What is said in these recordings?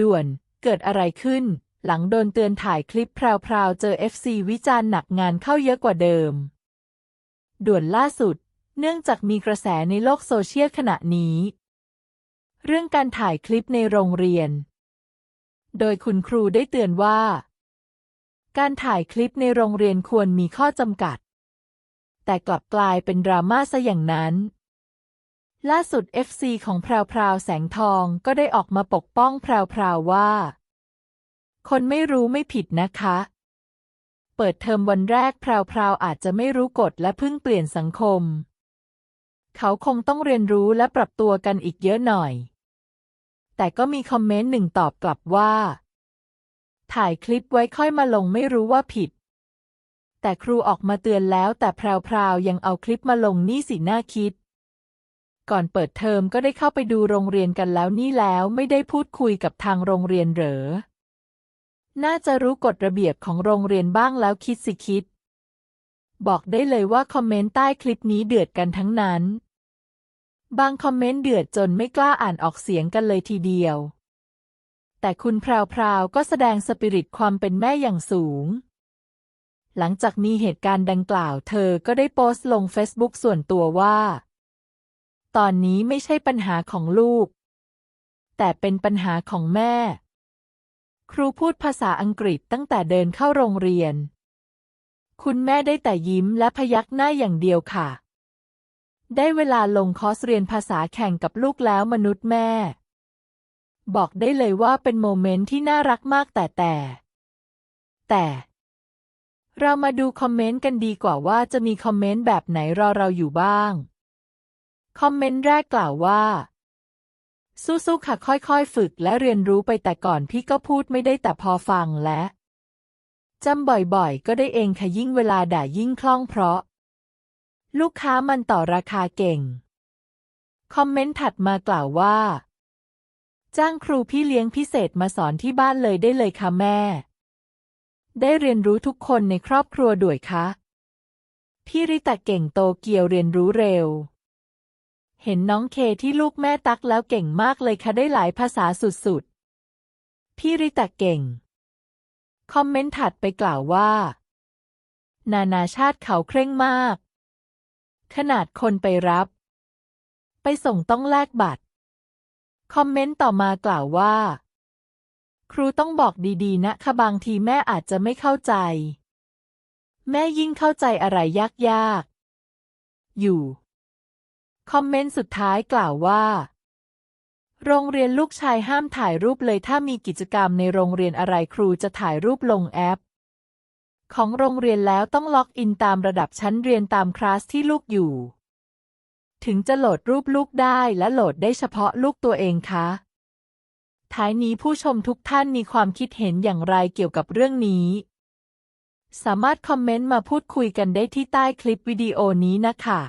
ด่วน เกิดอะไรขึ้น หลังโดนเตือนถ่ายคลิปพราวๆ เจอ FC วิจารณ์หนักงานเข้าเยอะกว่าเดิม ด่วนล่าสุด เนื่องจากมีกระแสในโลกโซเชียลขณะนี้ เรื่องการถ่ายคลิปในโรงเรียน โดยคุณครูได้เตือนว่า การถ่ายคลิปในโรงเรียนควรมีข้อจำกัด แต่กลับกลายเป็นดราม่าซะอย่างนั้น ล่าสุด FC ของแพรวพราวแสงทองก็ได้ออกมาปกป้องแพรวพราวว่า คนไม่รู้ไม่ผิดนะคะ เปิดเทอมวันแรกแพรวพราวอาจจะไม่รู้กฎและเพิ่งเปลี่ยนสังคม เขาคงต้องเรียนรู้และปรับตัวกันอีกเยอะหน่อย แต่ก็มีคอมเมนต์หนึ่งตอบกลับว่า ถ่ายคลิปไว้ค่อยมาลงไม่รู้ว่าผิด แต่ครูออกมาเตือนแล้วแต่แพรวๆยังเอาคลิปมาลงนี่สิน่าคิด ก่อนเปิดเทอมก็ได้เข้าไปดูโรงเรียนกันแล้วนี่แล้วไม่ได้พูดคุยกับทางโรงเรียนเหรอ น่าจะรู้กฎระเบียบของโรงเรียนบ้างแล้วคิดสิคิด บอกได้เลยว่าคอมเมนต์ใต้คลิปนี้เดือดกันทั้งนั้น บางคอมเมนต์เดือดจนไม่กล้าอ่านออกเสียงกันเลยทีเดียว แต่คุณพราวพราวก็แสดงสปิริตความเป็นแม่อย่างสูงหลังจากมีเหตุการณ์ดังกล่าวเธอก็ได้โพสต์ลงเฟซบุ๊กส่วนตัวว่า ตอนนี้ไม่ใช่ปัญหาของลูก แต่เป็นปัญหาของแม่ ครูพูดภาษาอังกฤษตั้งแต่เดินเข้าโรงเรียน คุณแม่ได้แต่ยิ้มและพยักหน้าอย่างเดียวค่ะ ได้เวลาลงคอร์สเรียนภาษาแข่งกับลูกแล้วมนุษย์แม่ บอกได้เลยว่าเป็นโมเมนต์ที่น่ารักมากแต่แต่ แต่เรามาดูคอมเมนต์กันดีกว่าว่าจะมีคอมเมนต์แบบไหนรอเราอยู่บ้าง คอมเมนต์แรกกล่าวว่า สู้ๆค่ะค่อยๆ ฝึกและเรียนรู้ไปแต่ก่อนพี่ก็พูดไม่ได้แต่พอฟังและจำบ่อยๆ ก็ได้เองค่ะยิ่งเวลาด่ายิ่งคล่องเพราะ ลูกค้ามันต่อราคาเก่ง คอมเมนต์ถัดมากล่าวว่า จ้างครูพี่เลี้ยงพิเศษมาสอนที่บ้านเลยได้เลยค่ะแม่ ได้เรียนรู้ทุกคนในครอบครัวด้วยคะ พี่ริตะเก่งโตเกียวเรียนรู้เร็ว เห็นน้องเคที่ลูกแม่ตักแล้วเก่งมากเลยค่ะได้หลายภาษาสุดๆ พี่ริตะเก่ง คอมเมนต์ถัดไปกล่าวว่า นานาชาติเขาเคร่งมาก ขนาดคนไปรับ ไปส่งต้องแลกบัตร คอมเมนต์ต่อมากล่าวว่า ครูต้องบอกดีๆ นะคะบางทีแม่อาจจะไม่เข้าใจ แม่ยิ่งเข้าใจอะไรยากๆ อยู่ คอมเมนต์สุดท้ายกล่าวว่า โรงเรียนลูกชายห้ามถ่ายรูปเลยถ้ามีกิจกรรมในโรงเรียนอะไรครูจะถ่ายรูปลงแอป ของโรงเรียนแล้วต้องล็อกอินตามระดับชั้นเรียนตามคลาสที่ลูกอยู่ ถึงจะโหลดรูปลูกได้และโหลดได้เฉพาะลูกตัวเองคะท้ายนี้ผู้ชมทุกท่านมีความคิดเห็นอย่างไรเกี่ยวกับเรื่องนี้ สามารถคอมเมนต์มาพูดคุยกันได้ที่ใต้คลิปวิดีโอนี้นะคะ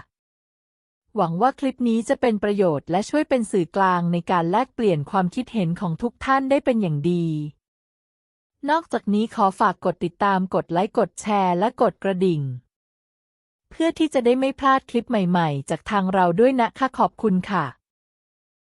หวังว่าคลิปนี้จะเป็นประโยชน์และช่วยเป็นสื่อกลางในการแลกเปลี่ยนความคิดเห็นของทุกท่านได้เป็นอย่างดี นอกจากนี้ขอฝากกดติดตามกดไลค์กดแชร์และกดกระดิ่ง เพื่อที่จะได้ไม่พลาดคลิปใหม่ๆ จากทางเราด้วยนะคะขอบคุณค่ะ